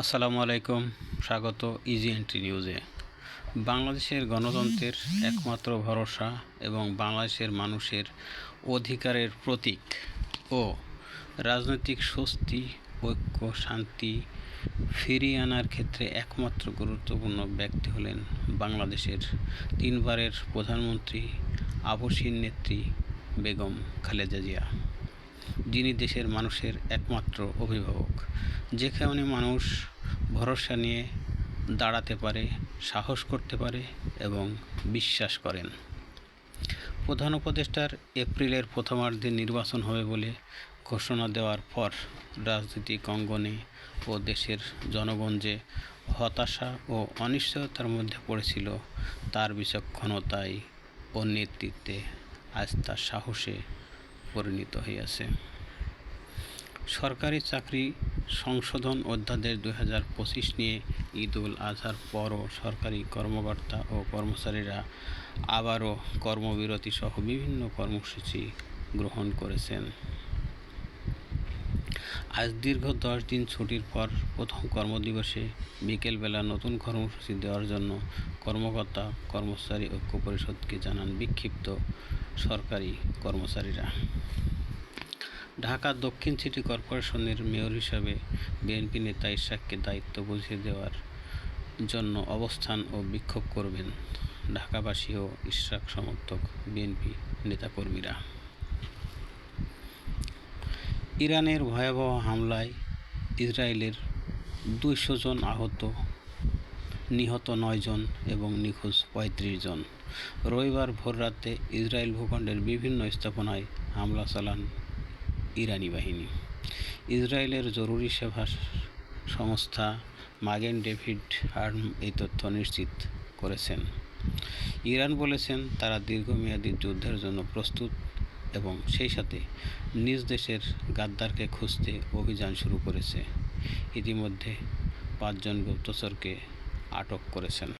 আসসালামু আলাইকুম, স্বাগত ইজি এন্ট্রি নিউজে বাংলাদেশের গণতন্ত্রের একমাত্র ভরসা এবং বাংলাদেশের মানুষের অধিকারের প্রতীক ও রাজনৈতিক স্বস্তি, ঐক্য, শান্তি ফিরিয়ে আনার ক্ষেত্রে একমাত্র গুরুত্বপূর্ণ ব্যক্তি হলেন বাংলাদেশের তিনবারের প্রধানমন্ত্রী আবসীর নেত্রী বেগম খালেদা জিয়া। যিনি দেশের মানুষের একমাত্র অভিভাবক। যেখানে মানুষ ভরসা নিয়ে দাঁড়াতে পারে, সাহস করতে পারে এবং বিশ্বাস করেন। প্রধান উপদেষ্টার এপ্রিলের প্রথমার্ধে নির্বাচন হবে বলে ঘোষণা দেওয়ার পর রাজনৈতিক অঙ্গনে ও দেশের জনগণ যে হতাশা ও অনিশ্চয়তার মধ্যে পড়েছিল, তার বিচক্ষণতায় ও নেতৃত্বে আজ তার সাহসে পরিণত হইয়াছে। সরকারি চাকরি সংশোধন অধ্যাদেশ দুই হাজার পঁচিশ নিয়ে ঈদ উল আজহার পরও সরকারি কর্মকর্তা ও কর্মচারীরা আবারও কর্মবিরতি সহ বিভিন্ন কর্মসূচি গ্রহণ করেছেন। আজ দীর্ঘ দশ দিন ছুটির পর প্রথম কর্মদিবসে বিকেলবেলা নতুন কর্মসূচি দেওয়ার জন্য কর্মকর্তা, কর্মচারী ঐক্য পরিষদকে জানান বিক্ষিপ্ত সরকারি কর্মচারীরা। ঢাকা দক্ষিণ সিটি কর্পোরেশনের মেয়র হিসাবে বিএনপি নেতা ইশাককে দায়িত্ব বুঝিয়ে দেওয়ার জন্য অবস্থান ও বিক্ষোভ করবেন ঢাকাবাসী ও ইশরাক সমর্থক বিএনপি নেতাকর্মীরা। ইরানের ভয়াবহ হামলায় ইসরায়েলের দুইশো জন আহত, নিহত নয় জন এবং নিখোঁজ পঁয়ত্রিশ জন। রবিবার ভোররাতে ইসরায়েল ভূখণ্ডের বিভিন্ন স্থাপনায় হামলা চালান ইরানি বাহিনী। ইসরায়েলের জরুরি সেবা সংস্থা মাগেন ডেভিড আর্ম এই তথ্য নিশ্চিত করেছেন। ইরান বলেছেন, তারা দীর্ঘমেয়াদী যুদ্ধের জন্য প্রস্তুত এবং সেই সাথে নিজ দেশের গাদ্দারকে খুঁজতে অভিযান শুরু করেছে। ইতিমধ্যে পাঁচজন গুপ্তচরকে আটক করেছেন।